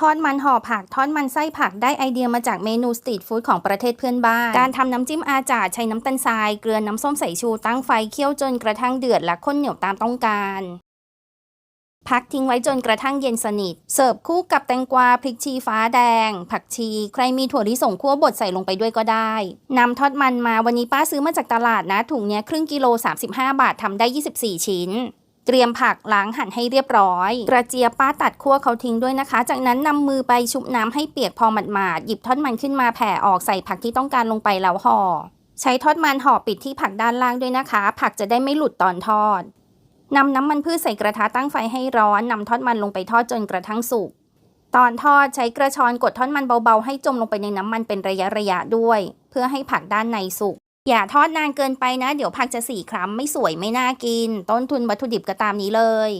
ทอดมันห่อผักทอดมันไส้ผักได้ไอเดียมาจากเมนูสตรีทฟู้ดของประเทศเพื่อนบ้าน การทำน้ำจิ้มอาจาดใช้น้ำตาลทราย เกลือน้ำส้มสายชูตั้งไฟเคี่ยวจนกระทั่งเดือดและข้นเหนียวตามต้องการ พักทิ้งไว้จนกระทั่งเย็นสนิท เสิร์ฟคู่กับแตงกวาพริกชี้ฟ้าแดง ผักชี ใครมีถั่วลิสงคั่วบดใส่ลงไปด้วยก็ได้นำทอดมันมาวันนี้ป้าซื้อมาจากตลาดนะถุงเนี้ยครึ่งกิโล 35 บาททำได้ 24 ชิ้น เตรียมผักล้างหั่นให้เรียบร้อย กระเจี๊ยบป้าตัดคั่วเขาทิ้งด้วยนะคะ จากนั้นนำมือไปชุบน้ำให้เปียกพอหมาดๆหยิบทอดมันขึ้นมาแผ่ออกใส่ผักที่ต้องการลงไปแล้วห่อ ใช้ทอดมันห่อปิดที่ผักด้านล่างด้วยนะคะ ผักจะได้ไม่หลุดตอนทอดนำน้ำมันพืชใส่กระทะตั้งไฟให้ร้อนนำทอดมันลงไปทอดจนกระทั่งสุกตอนทอดใช้กระชอนกดทอดมันเบาๆ ให้จมลงไปในน้ำมันเป็นระยะๆด้วย เพื่อให้ผักด้านในสุก อย่าทอดนานเกินไปนะ เดี๋ยวผักจะสีคล้ำไม่สวยไม่น่ากิน ต้นทุนวัตถุดิบก็ตามนี้เลย